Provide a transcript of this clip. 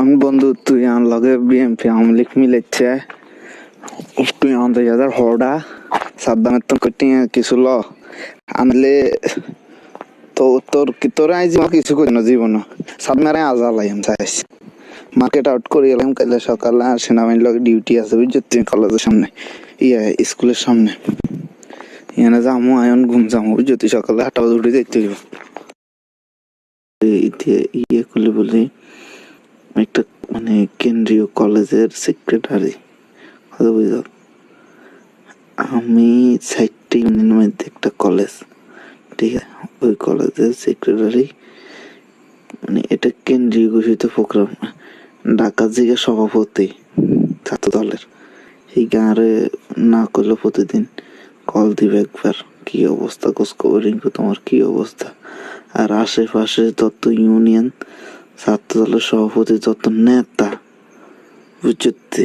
আমি বন্ধু, তুই আন লগে বিএমপি আওয়ামী লীগ মিলেছে তুই আনতে যাদের হড়া সাদ্দামের তো কটি কিছু ল। আনলে তো তোর তোর আই জীবন কিছু করি না জীবন। সাদমের আজালাই আমি চাইছি মার্কেট আউট করে এলাম কালে সকালে আর সেনাবাহিনীর লগে ডিউটি আছে, বুঝছ? তুই কলেজের সামনে ইয়ে স্কুলের সামনে। এখানে যামু, আয়ন ঘুম যামু, বুঝছ? তুই সকালে আটটা বাজে উঠে দেখতে হইব। ইয়ে করলে বলি একটা মানে কেন্দ্রীয় কলেজের সেক্রেটারি কথা বুঝল আমি চারটে ইউনিয়নের মধ্যে একটা কলেজ, ঠিক আছে? ওই কলেজের সেক্রেটারি মানে এটা কেন্দ্রীয় ঘোষিত প্রোগ্রাম ঢাকা জিগা সভাপতি ছাত্র দলের এই গাঁরে না করলে প্রতিদিন কল দিবে একবার, কি অবস্থা? খোঁজ খবর তোমার কি অবস্থা? আর আশেপাশে যত ইউনিয়ন ছাত্র দলের সভাপতি যত নেতা বুঝতে